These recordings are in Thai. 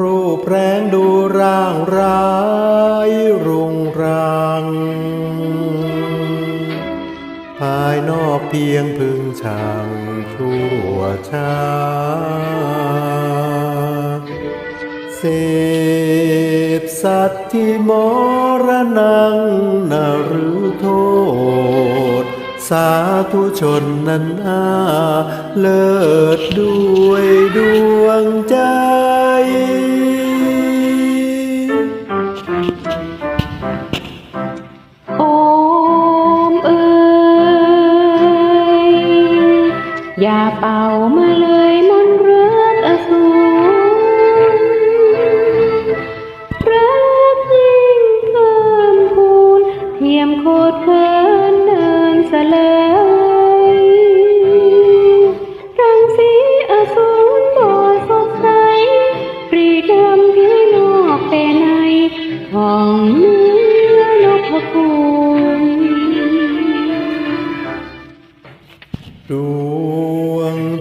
รูปแรงดูร่างร้ายรุงรัง ภายนอกเพียงพึงช่างชั่วช้าเสพสัตว์ที่มรณังนารือโทษ สาธุชนนั้นอาเลิศด้วยดวง โอมเอ้ยอย่าเป่ามาเลย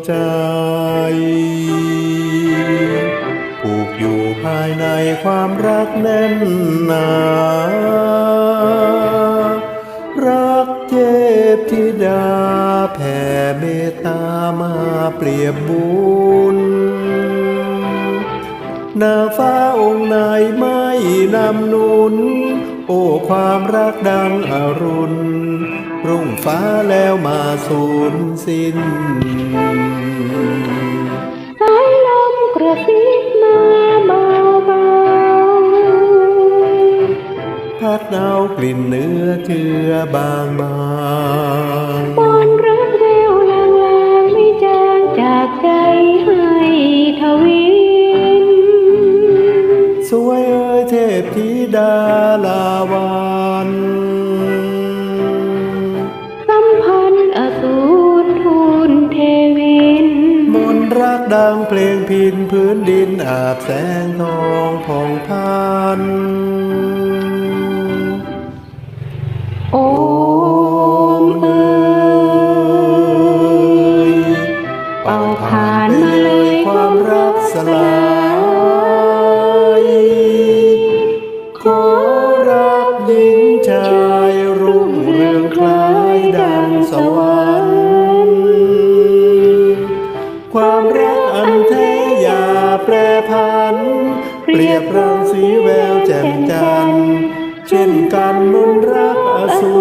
ใจ ผูกอยู่ภายในความรักแน่นหนารักเทพธิดาแผ่เมตตามาเปรียบบุญนาฟ้าองค์ไหนไม่นำนุน โอ้ความรักดังอรุณ รุ่งฟ้าแล้วมาสูญสิ้น เอากลิ่นเนื้อเชื่อบางบางๆมนต์รักแววลางๆไม่จางจากใจให้ทวินสวยเอ้ยเทพธิดาลาวันสัมพันธ์อสูรทูลเทวิน มนต์รักดังเพลงพินพื้นดินอาบแสงทองผ่องพัน อันแท้อย่าแปรพัน เปรียบรังสีแววแจ่มจันทร์เช่นกันมนรักอสู